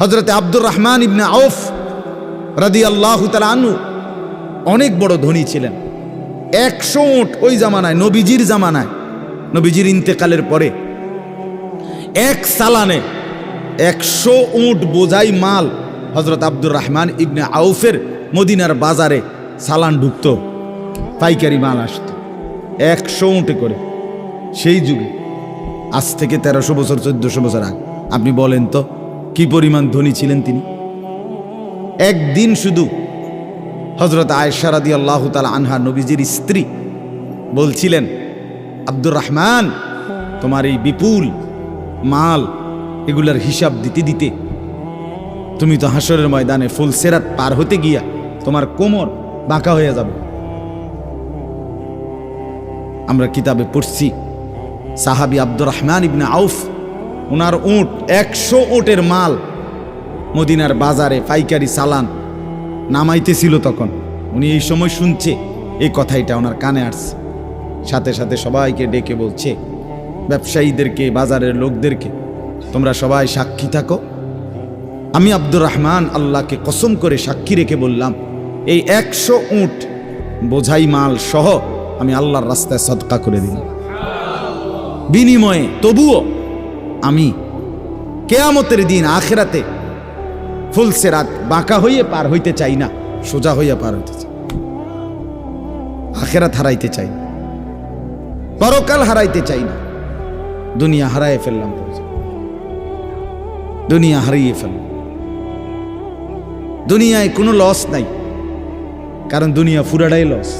হজরতে আব্দুর রহমান ইবনে আউফ রাদি আল্লাহ আনু অনেক বড় ধনী ছিলেন। একশো উট ওই জামানায়, নবীজির জামানায়, নবীজির ইন্তেকালের পরে এক সালানে একশো উট বোঝাই মাল হজরত আব্দুর রহমান ইবনে আউফের মদিনার বাজারে সালান ঢুকত, পাইকারি মাল আসত, একশো উঁটে করে। সেই যুগে, আজ থেকে তেরোশো বছর, চোদ্দশো বছর আগে, আপনি বলেন তো কি পরিমাণ ধনী ছিলেন তিনি? একদিন শুধু হজরত আয়সারাদি আল্লাহ তালা আনহা নবীজির স্ত্রী বলছিলেন, আব্দুর রহমান, তোমার এই বিপুল মাল এগুলার হিসাব দিতে দিতে তুমি তো হাসরের ময়দানে ফুল সেরাত পার হতে গিয়া তোমার কোমর বাঁকা হয়ে যাবে। আমরা কিতাবে পড়ছি, সাহাবি আব্দুর রহমান ইবনে আউফ ওনার উট, একশো উটের মাল মদিনার বাজারে পাইকারি চালান নামাইতেছিল তখন। উনি এই সময় শুনছে, এই কথাইটা ওনার কানে আসছে। সাথে সাথে সবাইকে ডেকে বলছে, ব্যবসায়ীদেরকে, বাজারের লোকদেরকে, তোমরা সবাই সাক্ষী থাকো। আমি আব্দুর রহমান আল্লাহকে কসম করে সাক্ষী রেখে বললাম, এই একশো উট বোঝাই মাল সহ আমি আল্লাহর রাস্তায় সদকা করে দিলাম। বিনিময়ে তবুও আমি কেয়ামতের দিন আখেরাতে ফুলসে রাত বাঁকা হইয়ে পার হইতে চাই না, সোজা হইয়া পার হইতে চাই। আখেরাত হারাইতে চাই না, পরকাল হারাইতে চাই না, দুনিয়া হারাই ফেললাম দুনিয়া হারিয়ে ফেললাম। দুনিয়ায় কোনো লস নাই, কারণ দুনিয়া ফুরাটাই লস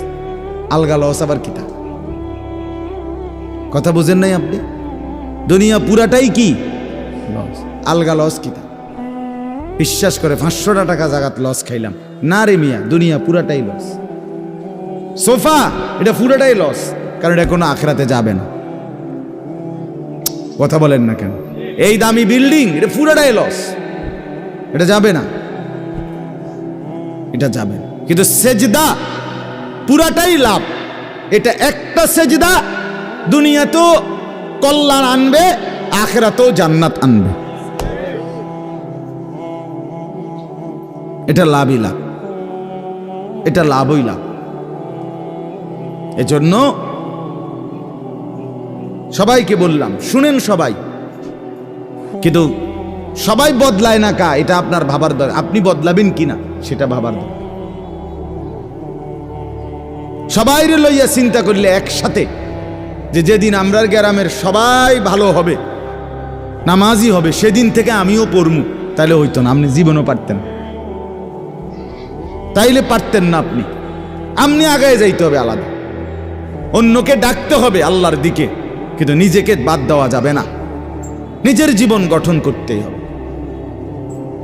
আলগা লস আবার কিতা কথা বুঝেন নাই আপনি? দুনিয়া পুরাটাই কি? আলগা লস কিতা বিশ্বাস করে পাঁচশোটা টাকা জাগাত লস খাইলাম। না রে মিয়া দুনিয়া পুরাটাই লস সোফা এটা পুরাটাই লস কারণ এটা কোনো আখরাতে যাবে না। কথা বলেন না কেন? এই দামি বিল্ডিং এটা পুরাটাই লস এটা যাবে না। এটা যাবে। কিন্তু সেজদা পুরাটাই লাভ। এটা একটা সেজদা দুনিয়া তো কল্যাণ আনবে, আখেরাতেও জান্নাত আনবে। এটা লাভই লাভ। এটা লাভই লাভ। এজন্য সবাইকে বললাম, শুনেন সবাই। কিন্তু সবাই বদলায় না কা, এটা আপনার ভাবার দরকার। আপনি বদলাবেন কিনা সেটা ভাবার দরকার। সবাই লইয়া চিন্তা করলে একসাথে যে যেদিন আমরার গ্রামের সবাই ভালো হবে নামাজি হবে, সেদিন থেকে আমিও পড়মু। তাইলে হইতো না, আপনি জীবনও পারতেন। তাইলে পারতেন না আপনি। আপনি আগায় যাইতে হবে আলাদা। অন্যকে ডাকতে হবে আল্লাহর দিকে, কিন্তু নিজেকে বাদ দেওয়া যাবে না। নিজের জীবন গঠন করতেই হবে।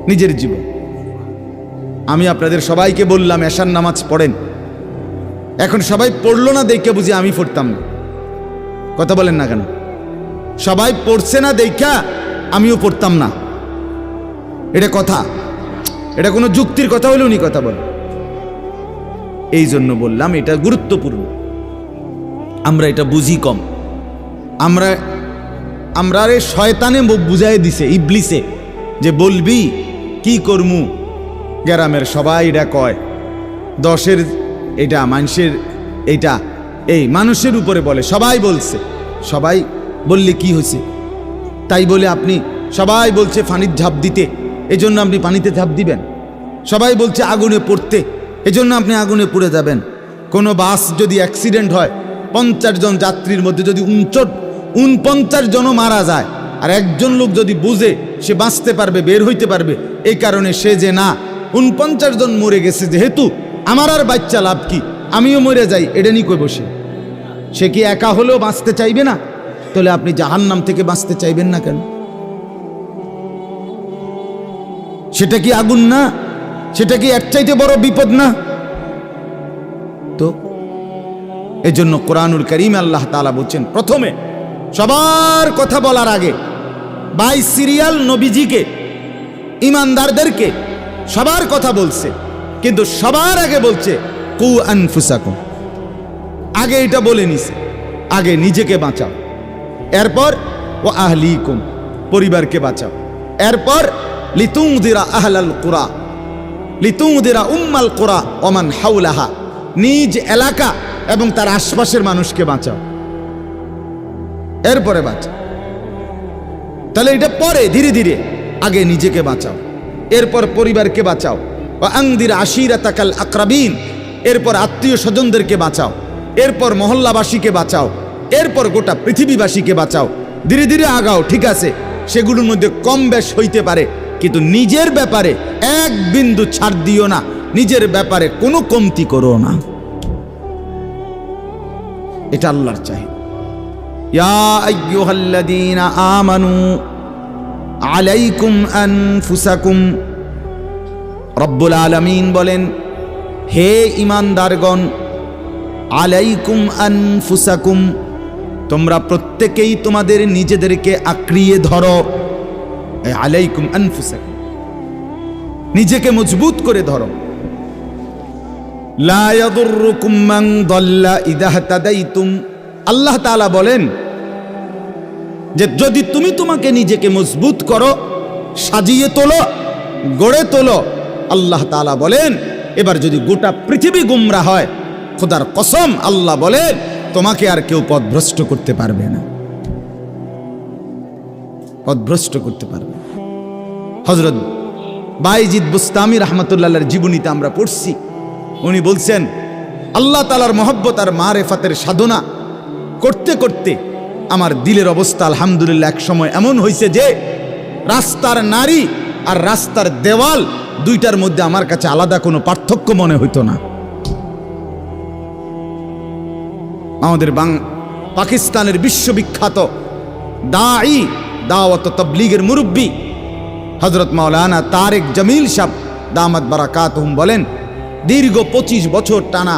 নিজের জীবন। আমি আপনাদের সবাইকে বললাম, এশার নামাজ পড়েন। এখন সবাই পড়ল না, দেখে বুঝি আমি পড়তাম না। কথা বলেন না কেন? সবাই পড়ছে না দেখা, আমিও পড়তাম না। এটা কথা। এটা কোনো যুক্তির কথা হলেও নি কথা বলে এই জন্য বললাম এটা গুরুত্বপূর্ণ। আমরা এটা বুঝি কম। আমরা আমরা রে শয়তানে বুঝাই দিছে, ইবলিসে, যে বলবি, কি করমু? গ্রামের সবাই এটা কয়। দশের এটা মানুষের এটা। এই মানুষের উপরে বলে, সবাই বলছে। সবাই বললে কি হয়েছে? তাই বলে আপনি, সবাই বলছে পানির ঝাঁপ দিতে, এজন্য আপনি পানিতে ঝাঁপ দিবেন। সবাই বলছে আগুনে পড়তে, এজন্য আপনি আগুনে পড়ে যাবেন। কোনো বাস যদি অ্যাক্সিডেন্ট হয়, পঞ্চাশ জন যাত্রীর মধ্যে যদি উনচট, উনপঞ্চাশ জনও মারা যায়, আর একজন লোক যদি বুঝে, সে বাঁচতে পারবে, বের হইতে পারবে, এই কারণে সে যে না, উনপঞ্চাশ জন মরে গেছে যেহেতু, আমার আর বাচ্চা লাভ কি? আমিও মরে যাই, এটা নিয়ে কই বসে? সে কি একা হলেও বাঁচতে চাইবে না? তাহলে আপনি জাহান্নাম থেকে বাঁচতে চাইবেন না কেন? সেটা কি আগুন না? সেটা কি এর চাইতে বড় বিপদ না? তো, এজন্য কোরআনুল করিম আল্লাহ তাআলা বলছেন, প্রথমে সবার কথা বলার আগে বাই সিরিয়াল নবীজিকে, ইমানদারদেরকে সবার কথা বলছে, কিন্তু সবার আগে বলছে, কু আনফুসাকুম। আগে এটা বলে নিছে, আগে নিজেকে বাঁচাও। এরপর ও আহলি কুম পরিবারকে বাঁচাও। এরপর লিতুং লিতুংদিরা আহলাল কুরা লিতুংদিরা উম্মাল কুরা, ওমান হাউলাহা নিজ এলাকা এবং তার আশপাশের মানুষকে বাঁচাও। এরপরে বাঁচাও। তাহলে এটা পরে, ধীরে ধীরে, আগে নিজেকে বাঁচাও। এরপর পরিবারকে বাঁচাও। বা আংদির আশিরা তাকাল আকরাবিন, এরপর আত্মীয় স্বজনদেরকে বাঁচাও। এরপর মহল্লাবাসীকে বাঁচাও। এরপর গোটা পৃথিবীবাসীকে বাঁচাও। ধীরে ধীরে আগাও, ঠিক আছে? সেগুলোর মধ্যে কম বেশ হইতে পারে, কিন্তু নিজের ব্যাপারে এক বিন্দু ছাড় দিও না। নিজের ব্যাপারে কোনো কমতি করো না। এটা আল্লাহর চাই। আমানু আলাইকুম রব্বুল বলেন, হে ইমানদারগণ আলাইকুম আনফুসাকুম, তোমরা প্রত্যেকেই তোমাদের নিজেদেরকে আঁকড়িয়ে ধরো। আলাইকুম আনফুসাকুম, নিজেকে মজবুত করে ধরো। আল্লাহ তাআলা বলেন যে যদি তুমি তোমাকে নিজেকে মজবুত করো, সাজিয়ে তোলো, গড়ে তোলো, আল্লাহ বলেন, এবার যদি গোটা পৃথিবী গুমরা হয় খোদার কসম আল্লাহ বলেন তোমাকে আর কেউ পথভ্রষ্ট করতে পারবে না। পথভ্রষ্ট করতে পারবে হজরত বাইজিদ বুস্তামি রহমতুল্লাহর জীবনীতে আমরা পড়ছি। উনি বলছেন, আল্লাহ তালার মহব্বত আর মারেফাতের সাধনা করতে করতে আমার দিলের অবস্থা আলহামদুলিল্লাহ এক সময় এমন হয়েছে যে, রাস্তার নারী আর রাস্তার দেওয়াল দুইটার মধ্যে আমার কাছে আলাদা কোনো পার্থক্য মনে হইতো না। আমাদের বাং পাকিস্তানের বিশ্ববিখ্যাত দাঈ, দাওয়াত তবলিগের মুরব্বী হজরত মাওলানা তারেক জমিল সাহ দামাত বারাকাত বলেন, দীর্ঘ পঁচিশ বছর টানা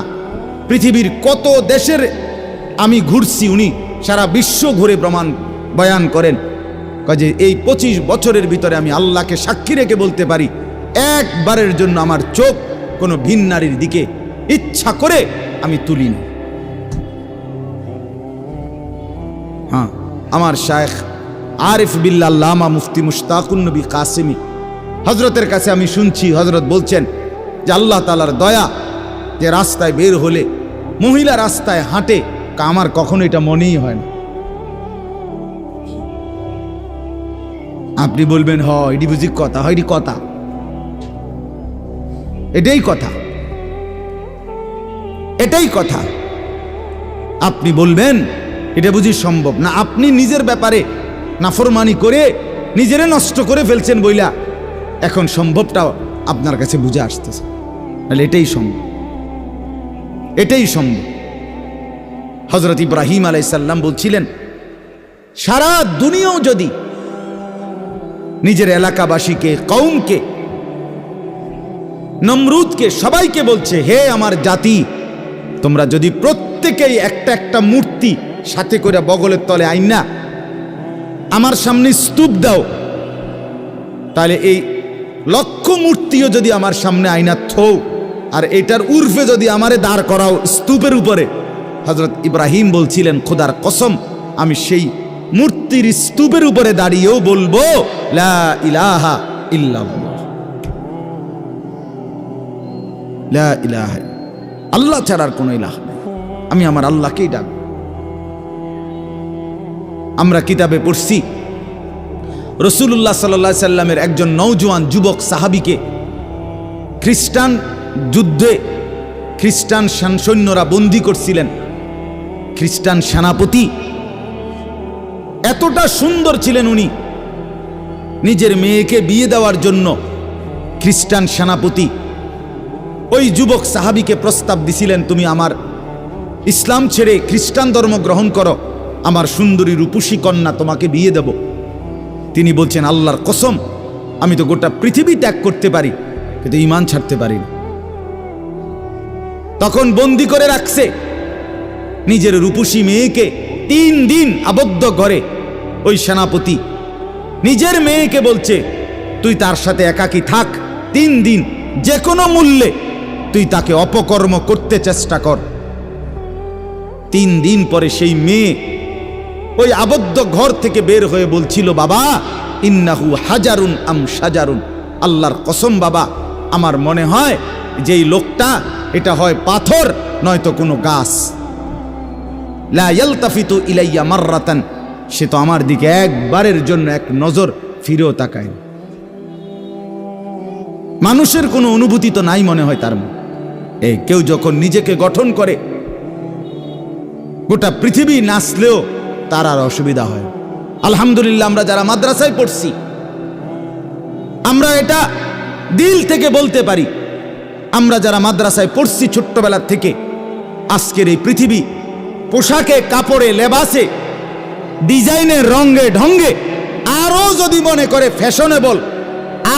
পৃথিবীর কত দেশের আমি ঘুরছি উনি সারা বিশ্ব ঘুরে প্রমাণ বয়ান করেন। কাজে এই পঁচিশ বছরের ভিতরে আমি আল্লাহকে সাক্ষী রেখে বলতে পারি, একবারের জন্য আমার চোখ কোনো ভিন নারীর দিকে ইচ্ছা করে আমি তুলিনি। হ্যাঁ। আমার শায়েখ আরিফ বিল্লাহ লামা মুফতি মুশতাকুন নবী কাসিমি। হজরতের কাছে আমি শুনছি হজরত বলছেন যে আল্লাহ তালার দয়া যে রাস্তায় বের হলে, মহিলা রাস্তায় হাঁটে আমার কখনো এটা মনেই হয় না। আপনি বলবেন, হ, এটি বুঝি কথা হয় কথা। এটাই কথা। এটাই কথা। আপনি বলবেন এটা বুঝি সম্ভব? না, আপনি নিজের ব্যাপারে নাফরমানি করে নিজেরে নষ্ট করে ফেলছেন বইলা। এখন সম্ভবটা আপনার কাছে বুঝে আসতেছে। তাহলে এটাই সম্ভব। এটাই সম্ভব। হজরত ইব্রাহিম আলাইসাল্লাম বলছিলেন, সারা দুনিয়াও যদি নিজের এলাকাবাসীকে কৌমকে নমরুদকে, সবাইকে বলছে, হে আমার জাতি, তোমরা যদি প্রত্যেকেই একটা একটা মূর্তি সাথে করে বগলের তলে আইনা আমার সামনে স্তূপ দাও। তাহলে এই লক্ষ মূর্তিও যদি আমার সামনে আইনা থৌ আর এটার উর্ফে যদি আমারে দাঁড় করাও স্তূপের উপরে। হজরত ইব্রাহিম বলছিলেন, খোদার কসম, আমি সেই মূর্তির স্তূপের উপরে দাঁড়িয়েও বলব, লা ইলাহা ইল্লাল্লাহ। লা ইলাহা আল্লাহ ছাড়ার কোনো ইলাহ নেই। আমি আমার আল্লাহকেই ডাক আমরা কিতাবে পড়ছি। রসুল্লাহ সাল্লা সাল্লামের একজন নৌজওয়ান যুবক সাহাবিকে খ্রিস্টান যুদ্ধে খ্রিস্টান সেন- সৈন্যরা বন্দি করছিলেন। খ্রিস্টান সেনাপতি এতটা সুন্দর ছিলেন উনি। নিজের মেয়েকে বিয়ে দেওয়ার জন্য খ্রিস্টান সেনাপতি ওই যুবক সাহাবিকে প্রস্তাব দিছিলেন, তুমি আমার ইসলাম ছেড়ে খ্রিস্টান ধর্ম গ্রহণ করো। আমার সুন্দরী রূপসী কন্যা তোমাকে বিয়ে দেব। তিনি বলছেন, আল্লাহর কসম, আমি তো গোটা পৃথিবী ত্যাগ করতে পারি, কিন্তু ইমান ছাড়তে পারি তখন বন্দি করে রাখছে নিজের রূপসী মেয়েকে তিন দিন আবদ্ধ ঘরে। ওই সেনাপতি নিজের মেয়েকে বলছে, তুই তার সাথে একাকি থাক, তিন দিন যে কোনো মূল্যে তুই তাকে অপকর্ম করতে চেষ্টা কর। তিন দিন পরে সেই মেয়ে ওই আবদ্ধ ঘর থেকে বের হয়ে বলছিল, বাবা, ইন্নাহু হাজারুন আম সাজারুন। আল্লাহর কসম, বাবা, আমার মনে হয় যেই লোকটা, এটা হয় পাথর, নয়তো কোনো গাছ। লা ইয়ালতাফিতু ইলাইয়া মাররাতান। সে তো আমার দিকে একবারের জন্য এক নজর ফিরেও তাকায় মানুষের কোনো অনুভূতি তো নাই মনে হয় তার। এই কেউ যখন নিজেকে গঠন করে, গোটা পৃথিবী নাচলেও তার আর অসুবিধা হয়। আলহামদুলিল্লাহ, আমরা যারা মাদ্রাসায় পড়ছি, আমরা এটা দিল থেকে বলতে পারি। আমরা যারা মাদ্রাসায় পড়ছি ছোট্টবেলার থেকে, আজকের এই পৃথিবী পোশাকে, কাপড়ে, লেবাসে ডিজাইনে রঙ্গে ঢঙ্গে আরও যদি মনে করে ফ্যাশনেবল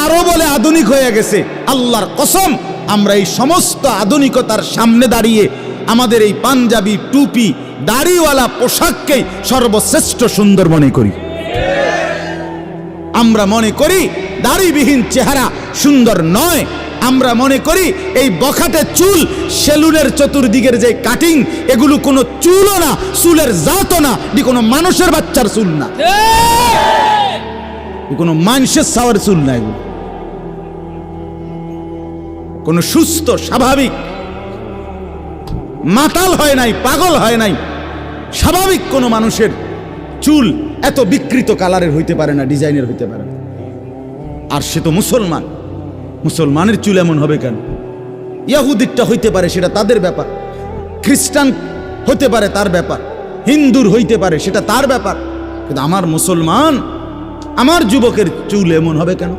আরও বলে আধুনিক হয়ে গেছে, আল্লাহর কসম, আমরা এই সমস্ত আধুনিকতার সামনে দাঁড়িয়ে আমাদের এই পাঞ্জাবি, টুপি দাড়িওয়ালা পোশাককেই সর্বশ্রেষ্ঠ সুন্দর মনে করি। আমরা মনে করি দাড়িবিহীন চেহারা সুন্দর নয়। আমরা মনে করি এই বখাটে চুল, সেলুনের চতুর্দিকের যে কাটিং এগুলো কোনো চুলও না, চুলের জাতও না, এটি কোনো মানুষের বাচ্চার চুল না। কোনো মানুষের সাওয়ার চুল না এগুলো। কোনো সুস্থ, স্বাভাবিক, মাতাল হয় নাই, পাগল হয় নাই স্বাভাবিক কোনো মানুষের চুল এত বিকৃত কালারের হইতে পারে না, ডিজাইনের হইতে পারে না। আর সে তো মুসলমান। মুসলমানের চুল এমন হবে কেন? ইয়াহুদিরটা হইতে পারে সেটা তাদের ব্যাপার, খ্রিস্টান হতে পারে তার ব্যাপার, হিন্দুর হইতে পারে সেটা তার ব্যাপার। কিন্তু আমার মুসলমান, আমার যুবকের চুল এমন হবে কেন?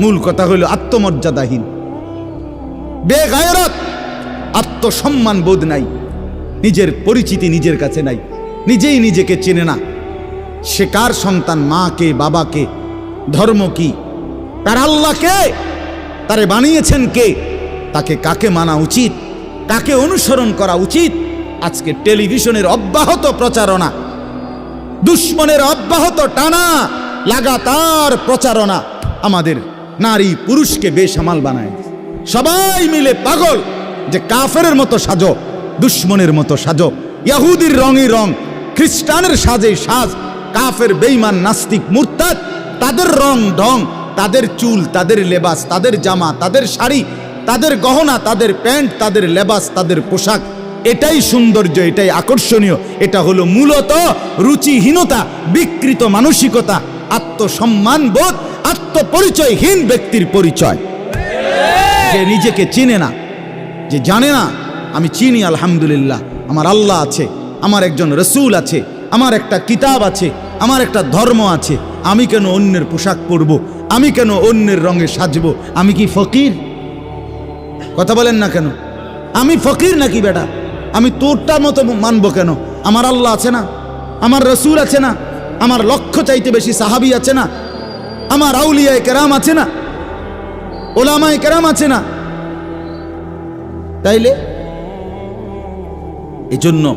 মূল কথা হইল আত্মমর্যাদাহীন। বেগায়রত, আত্মসম্মান বোধ নাই। নিজের পরিচিতি নিজের কাছে নাই, নিজেই নিজেকে চেনে না। সে কার সন্তান মাকে বাবাকে ধর্ম কি, তার আল্লাহকে তারে বানিয়েছেন কে, তাকে কাকে মানা উচিত, কাকে অনুসরণ করা উচিত, আজকে টেলিভিশনের অব্যাহত প্রচারণা, দুশ্মনের অব্যাহত টানা, লাগাতার প্রচারণা আমাদের নারী পুরুষকে বেসামাল বানায়। সবাই মিলে পাগল যে কাফের মতো সাজো। দুশ্মনের মতো সাজো। ইয়াহুদির রঙই রং, খ্রিস্টানের সাজে সাজ। কাফের বেইমান নাস্তিক, মুরতাদ, তাদের রং ঢং, তাদের চুল, তাদের লেবাস, তাদের জামা, তাদের শাড়ি, তাদের গহনা, তাদের প্যান্ট, তাদের লেবাস, তাদের পোশাক। এটাই সৌন্দর্য, এটাই আকর্ষণীয়। এটা হলো মূলত রুচিহীনতা, বিকৃত মানসিকতা, আত্মসম্মান বোধ, আত্মপরিচয়হীন ব্যক্তির পরিচয়। যে নিজেকে চিনে না, যে জানে না আমি চিনি, আলহামদুলিল্লাহ। আমার আল্লাহ আছে, আমার একজন রসুল আছে, আমার একটা কিতাব আছে, আমার একটা ধর্ম আছে। আমি কেন অন্যের পোশাক পরব? আমি কেন অন্যের রঙে সাজবো? আমি কি ফকির? কথা বলেন না কেন? আমি ফকির নাকি বেটা? আমি তোরটার মতো মানবো কেন? আমার আল্লাহ আছে না? আমার রসুল আছে না? আমার লক্ষ্য চাইতে বেশি সাহাবি আছে না? আমার আউলিয়ায় কেরাম আছে না? ওলামায় কেরাম আছে না? তাইলে এজন্য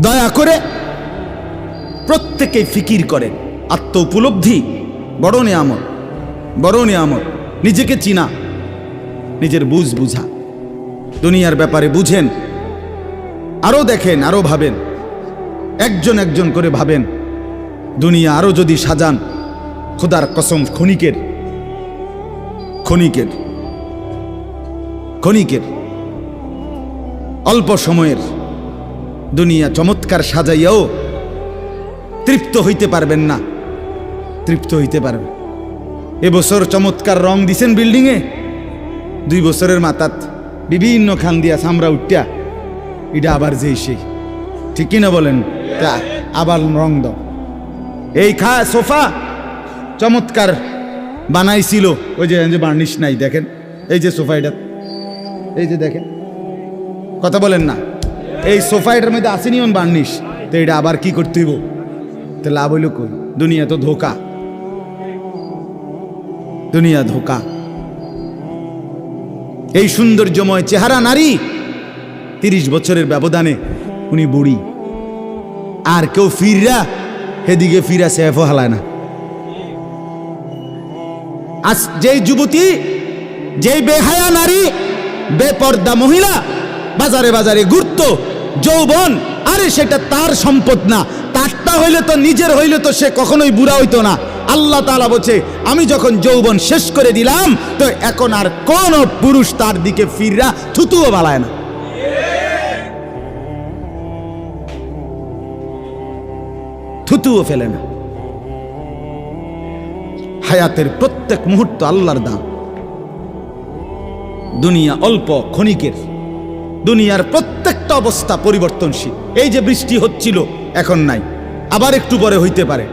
দয়া করে প্রত্যেকে ফিকির করেন। আত্ম উপলব্ধি বড় নিয়ামত বড় নিয়ামত। নিজেকে চিনা, নিজের বুঝ বুঝা। দুনিয়ার ব্যাপারে বুঝেন আরও দেখেন আরও ভাবেন, একজন একজন করে ভাবেন। দুনিয়া আরও যদি সাজান, খোদার কসম ক্ষণিকের ক্ষণিকের ক্ষণিকের। অল্প সময়ের দুনিয়া চমৎকার সাজাইয়াও তৃপ্ত হইতে পারবেন না। তৃপ্ত হইতে পারবেন। এবছর চমৎকার রং দিছেন বিল্ডিংয়ে। দুই বছরের মাথাত বিভিন্ন খান দিয়া সামরা উঠিয়া। এটা আবার যেই সেই। ঠিক কিনা বলেন? তা আবার রং দাও। এই খা, সোফা চমৎকার বানাইছিল। ওই যে বার্নিশ নাই, দেখেন। এই যে সোফা এটা। এই যে দেখেন। কথা বলেন না। এই সোফা এটার মধ্যে আসেনি অন বার্নিশ তো এটা আবার কি করতে হইব? তো লাভ হইল কই? দুনিয়া তো ধোকা। দুনিয়া ধোকা। এই সৌন্দর্যময় চেহারা নারী, তিরিশ বছরের ব্যবধানে উনি বুড়ি। আর কেউ ফিররা সেদিকে ফিরা সেফও হালায় না। আজ যেই যুবতী, যেই বেহায়া নারী, বেপর্দা মহিলা বাজারে বাজারে ঘুরতো, যৌবন, আরে সেটা তার সম্পদ না। তারটা হইলে তো নিজের, হইলে তো সে কখনোই বুড়া হইতো না। আল্লাহ তাআলা বলছে, আমি যখন যৌবন শেষ করে দিলাম, তো এখন আর কোন পুরুষ তার দিকে ফিররা থুতুও বালায় না। থুতুও ফেলে না। হায়াতের প্রত্যেক মুহূর্ত আল্লাহর দাম দুনিয়া অল্প ক্ষণিকের। দুনিয়ার প্রত্যেকটা অবস্থা পরিবর্তনশীল। এই যে বৃষ্টি হচ্ছিল, এখন নাই। আবার একটু পরে হইতে পারে।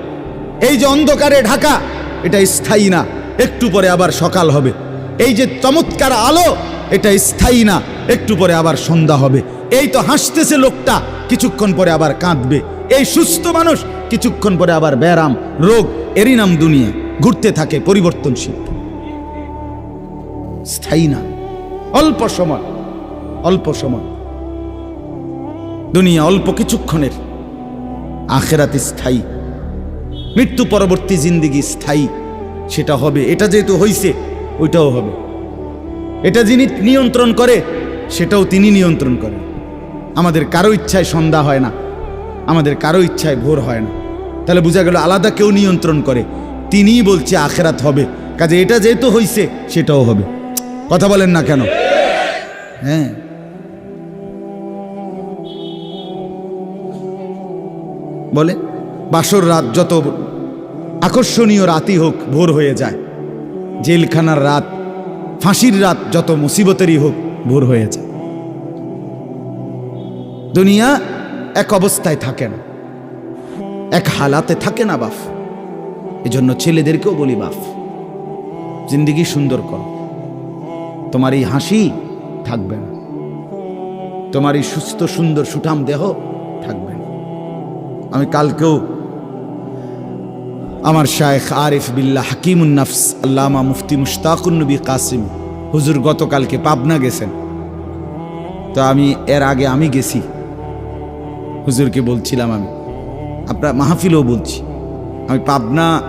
এই যে অন্ধকারে ঢাকা, এটা স্থায়ী না। একটু পরে আবার সকাল হবে। এই যে চমৎকার আলো, এটা স্থায়ী না। একটু পরে আবার সন্ধ্যা হবে। এই তো হাসতেছে লোকটা, কিছুক্ষণ পরে আবার কাঁদবে। এই সুস্থ মানুষ, কিছুক্ষণ পরে আবার ব্যারাম রোগ, এরই নাম দুনিয়া। ঘুরতে থাকে পরিবর্তনশীল। স্থায়ী না। অল্প সময়। অল্প সময়। দুনিয়া অল্প কিছুক্ষণের। আখেরাত স্থায়ী। মৃত্যু পরবর্তী জিন্দিগি স্থায়ী। সেটা হবে, এটা যেহেতু হইছে, ওইটাও হবে। এটা যিনি নিয়ন্ত্রণ করে, সেটাও তিনি নিয়ন্ত্রণ করেন। আমাদের কারও ইচ্ছায় সন্ধ্যা হয় না। আমাদের কারও ইচ্ছায় ভোর হয় না। তাহলে বোঝা গেল, আলাদা কেউ নিয়ন্ত্রণ করে। তিনিই বলছে আখেরাত হবে। কাজে এটা যেহেতু হইছে, সেটাও হবে। কথা বলেন না কেন? হ্যাঁ। বলে, বাসর রাত যত আকর্ষণীয় রাতই হোক, ভোর হয়ে যায়। জেলখানার রাত, ফাঁসির রাত যত মুসিবতেরই হোক, ভোর হয়ে যায়। দুনিয়া এক অবস্থায় থাকে না। এক হালাতে থাকে না বাফ। এজন্য ছেলেদেরকেও বলি বাফ, জিন্দিগি সুন্দর কর। তোমার এই হাসি থাকবে না। তোমার এই সুস্থ সুন্দর সুঠাম দেহ থাকবে আমি কালকেও আমার শায়েখ আরিফ বিল্লাহ হাকিমুন নাফস আল্লামা মুফতি মুশতাকুন নবী কাসিম, হুজুর গতকালকে পাবনা গেছেন। তো আমি, এর আগে আমি গেছি। হুজুরকে বলছিলাম আমি, আপনার মাহফিলও বলছি। আমি পাবনা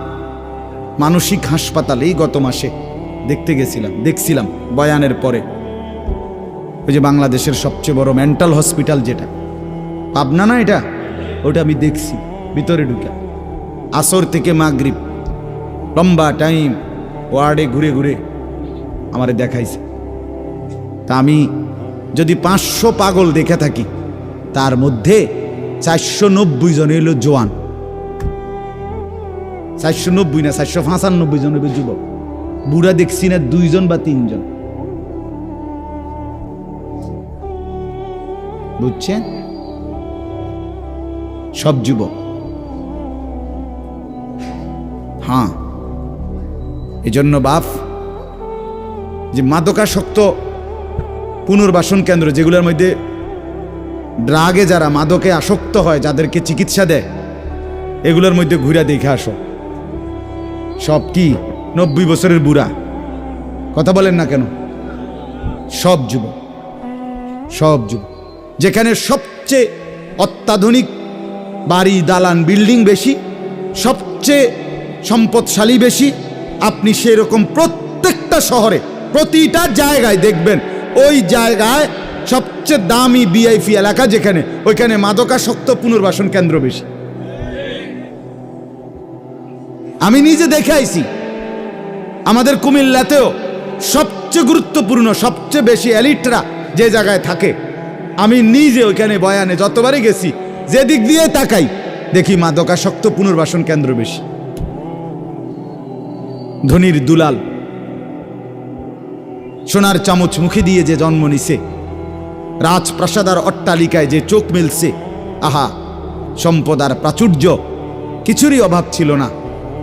মানসিক হাসপাতালেই গত মাসে দেখতে গেছিলাম, দেখছিলাম বয়ানের পরে। ওই যে বাংলাদেশের সবচেয়ে বড় মেন্টাল হসপিটাল যেটা। পাবনা না এটা? ওটা আমি দেখছি, ভিতরে ঢুকে। আসর থেকে মাগরিব, লম্বা টাইম ওয়ার্ডে ঘুরে ঘুরে আমারে দেখাইছে। তা আমি যদি পাঁচশো পাগল দেখে থাকি, তার মধ্যে চারশো নব্বই জন এলো জোয়ান। চারশো নব্বই না, চারশো পঁচানব্বই জন হইবে যুবক। বুড়া দেখছি না, দুইজন বা তিনজন। বুঝছেন? সব যুবক। হ্যাঁ এজন্য বাপ, যে মাদকাসক্ত পুনর্বাসন কেন্দ্র, যেগুলোর মধ্যে ড্রাগে যারা মাদকে আসক্ত হয়, যাদেরকে চিকিৎসা দেয়, এগুলোর মধ্যে ঘুরে দেখে আসো। সব কি নব্বই বছরের বুড়া? কথা বলেন না কেন? সব যুবক সব যুবক। যেখানে সবচেয়ে অত্যাধুনিক বাড়ি, দালান, বিল্ডিং বেশি, সবচেয়ে সম্পদশালী বেশি। আপনি সেরকম প্রত্যেকটা শহরে, প্রতিটা জায়গায় দেখবেন, ওই জায়গায় সবচেয়ে দামি বিআইপি এলাকা যেখানে, ওইখানে মাদকাসক্ত পুনর্বাসন কেন্দ্র বেশি। আমি নিজে দেখে আইছি, আমাদের কুমিল্লাতেও সবচেয়ে গুরুত্বপূর্ণ, সবচেয়ে বেশি এলিটরা যে জায়গায় থাকে, আমি নিজে ওইখানে বয়ানে যতবারই গেছি যে দিক দিয়ে তাকাই, দেখি মাদকাসক্ত পুনর্বাসন কেন্দ্র বেশি। ধনির দুলাল, সোনার চামচ মুখে দিয়ে যে জন্ম নিছে, রাজপ্রাসাদার অট্টালিকায় যে চোখ মেলছে, আহা, সম্পদ আর প্রাচুর্য, কিছুরই অভাব ছিল না,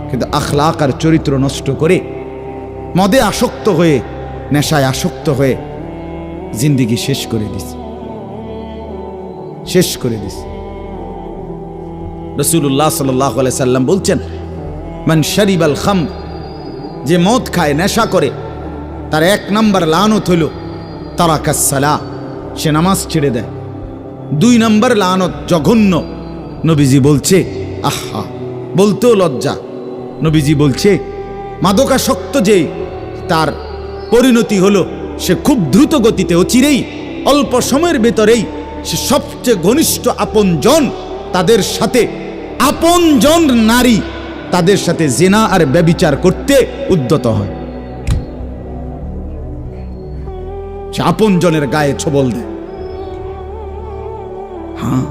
কিন্তু আখলাক আর চরিত্র নষ্ট করে, মদে আসক্ত হয়ে, নেশায় আসক্ত হয়ে, জিন্দিগি শেষ করে দিস শেষ করে দিস রসুল্লাহ সাল্লাহ সাল্লাম বলছেন, মান শরিব আল খাম যে মদ খায়, নেশা করে, তার এক নম্বর লানত হইল তারা কাসালা সে নামাজ ছেড়ে দেয়। দুই নম্বর লানত জঘন্য, নবীজি বলছে, আহা, বলতেও লজ্জা নবীজি বলছে, মাদকাসক্ত যে তার পরিণতি হলো, সে খুব দ্রুত গতিতে ও চিরেই, অল্প সময়ের ভেতরেই সে সবচেয়ে ঘনিষ্ঠ আপনজন তাদের সাথে আপনজন নারী তাদের সাথে জেনা আর ব্যবিচার করতে উদ্যত হয়। সে আপনজনের গায়ে ছবল দেয়। হ্যাঁ।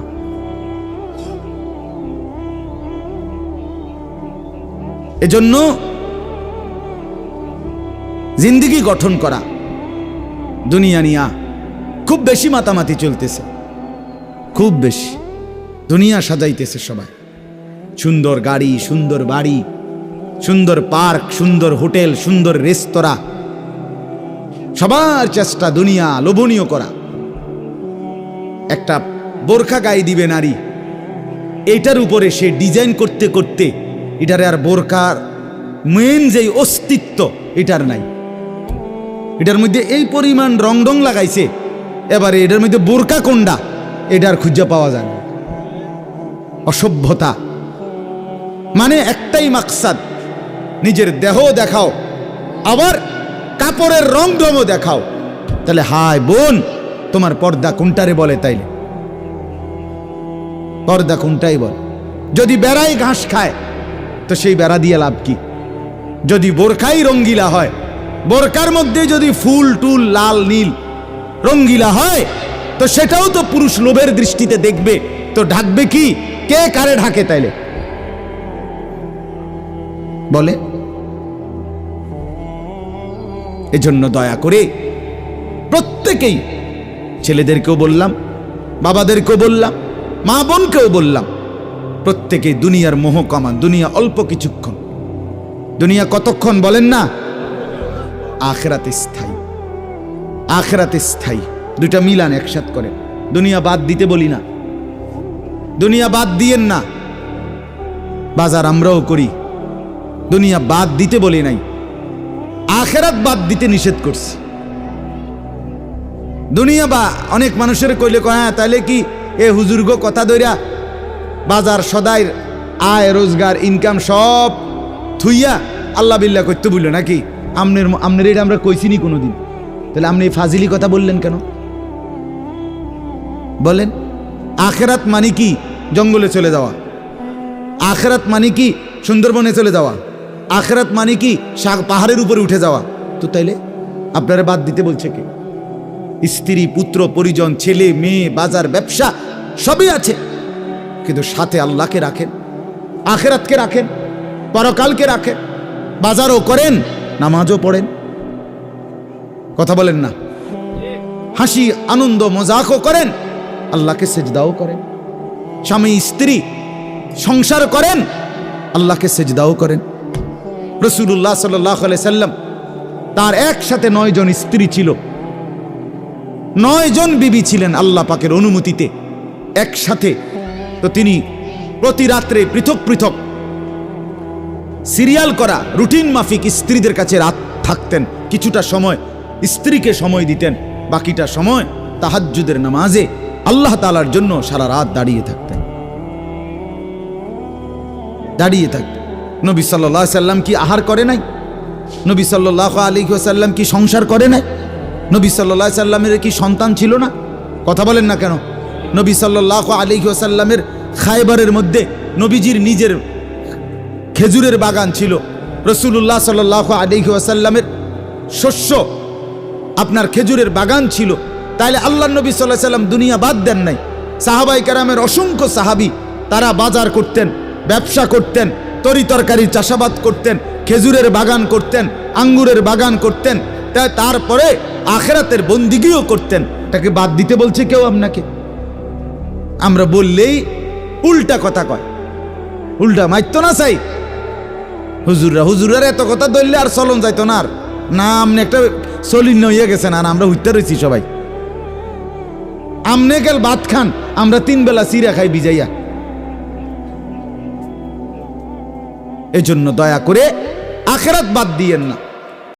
এজন্য জিন্দিগি গঠন করা দুনিয়া নিয়া খুব বেশি মাতামাতি চলতেছে। খুব বেশি। দুনিয়া সাজাইতেছে সবাই। সুন্দর গাড়ি, সুন্দর বাড়ি, সুন্দর পার্ক, সুন্দর হোটেল, সুন্দর রেস্তোরাঁ। সবার চেষ্টা দুনিয়া লোভনীয় করা। একটা বোরখা গায়ে দিবে নারী। এইটার উপরে সে ডিজাইন করতে করতে এটার আর বোরকার মেন যেই অস্তিত্ব, এটার নাই। এটার মধ্যে এই পরিমাণ রং রং লাগাইছে, এবারে এটার মধ্যে বোরকা কোনটা, এটার খুঁজে পাওয়া যায় না। অসভ্যতা। মানে একটাই মাকসাদ, নিজের দেহ দেখাও, আবার কাপড়ের রং ঢমও দেখাও। তাহলে হায় বোন, তোমার পর্দা কোনটারে বলে তাইলে? পর্দা কোনটাই বল? যদি বেড়াই ঘাস খায়, তো সেই বেড়া দিয়ে লাভ কি? যদি বোরখাই রঙ্গিলা হয় বোরকার মধ্যে যদি ফুল, টুল, লাল, নীল রঙ্গিলা হয়, তো সেটাও তো পুরুষ লোভের দৃষ্টিতে দেখবে, তো ঢাকবে কি? কে কারে ঢাকে তাইলে? বলে। এজন্য দয়া করে প্রত্যেকেই ছেলেদেরকেও বললাম, বাবাদেরকেও বললাম মা বোনকেও বললাম, প্রত্যেকে দুনিয়ার মোহ কমান, দুনিয়া অল্প কিছুক্ষণ। দুনিয়া কতক্ষণ বলেন না? আখেরাতে স্থায়ী। আখেরাতে স্থায়ী। দুটা মিলান একসাথ করে দুনিয়া বাদ দিতে বলি না। দুনিয়া বাদ দিয়েন না। বাজার আমরাও করি। দুনিয়া বাদ দিতে বলি নাই, আখেরাত বাদ দিতে নিষেধ করছি। দুনিয়া বা অনেক মানুষের কইলে কয় হ্যাঁ তাহলে কি এ হুজুর্গ কথা দইরা বাজার সদাই আয়, রোজগার ইনকাম সব থুইয়া আল্লাহ বিল্লাহ করতে বলল নাকি? আমনের আমনের এটা আমরা কইছিনি কোনোদিন। তাহলে আপনি ফাজিলি কথা বললেন কেন? বলেন, আখেরাত মানে কি জঙ্গলে চলে যাওয়া? আখেরাত মানে কি সুন্দরবনে চলে যাওয়া? আখেরাত মানে কি? পাহাড়ের উপরে উঠে যাওয়া। তো তাইলে আপনারা বাদ দিতে বলছে কে? স্ত্রী, পুত্র, পরিজন, ছেলে, মেয়ে, বাজার, ব্যবসা, সবই আছে। কিন্তু সাথে আল্লাহকে রাখেন, আখেরাতকে রাখেন, পরকালকে রাখেন, বাজারও করেন, নামাজও পড়েন। কথা বলেন না। হাসি, আনন্দ, মজাকও করেন, আল্লাহকে সেজদাও করেন। স্বামী, স্ত্রী, সংসার করেন, আল্লাহকে সেজদাও করেন। রসুল্লাহ সাল্লাহ সাল্লাম তার একসাথে নয় জন স্ত্রী ছিল। নয় জন বিবি ছিলেন আল্লাহ পাকের অনুমতিতে। একসাথে। তো তিনি প্রতি রাত্রে পৃথক পৃথক সিরিয়াল করা, রুটিন মাফিক স্ত্রীদের কাছে রাত থাকতেন। কিছুটা সময় স্ত্রীকে সময় দিতেন, বাকিটা সময় তাহাজ্জুদের নামাজে আল্লাহ তালার জন্য সারা রাত দাঁড়িয়ে থাকতেন। দাঁড়িয়ে থাকতেন। নবী সাল্লাহ সাল্লাম কি আহার করে নাই? নবী সাল্লাহ আলী সাল্লাম কি সংসার করে নাই? নবী সাল্লাহ সাল্লামের কি সন্তান ছিল না? কথা বলেন না কেন? নবী সাল্লাহ আলী সাল্লামের খায়বারের মধ্যে নবীজির নিজের খেজুরের বাগান ছিল। রসুল্লাহ সাল্লাহ আলী সাল্লামের শস্য আপনার খেজুরের বাগান ছিল। তাইলে আল্লাহ নবী সাল্লাহ সাল্লাম দুনিয়া বাদ দেন নাই। সাহাবাই কারামের অসংখ্য সাহাবি তারা বাজার করতেন। ব্যবসা করতেন, তরি তরকারির চাষাবাদ করতেন, খেজুরের বাগান করতেন, আঙ্গুরের বাগান করতেন তাই তারপরে আখেরাতের বন্দিগিও করতেন। তাকে বাদ দিতে বলছে কেউ আপনাকে? আমরা বললেই উল্টা কথা কয়। উল্টা মাইতো না চাই হুজুররা হুজুরের এত কথা ধরলে আর চলন যাইতো না আর। না আপনি একটা চলিন হইয়া গেছেন আর আমরা হইতে রয়েছি সবাই। আমনে গেল ভাত খান, আমরা তিন বেলা চিরা খাই বিজাইয়া এজন্য দয়া করে আখেরাত বাদ দিয়েন না।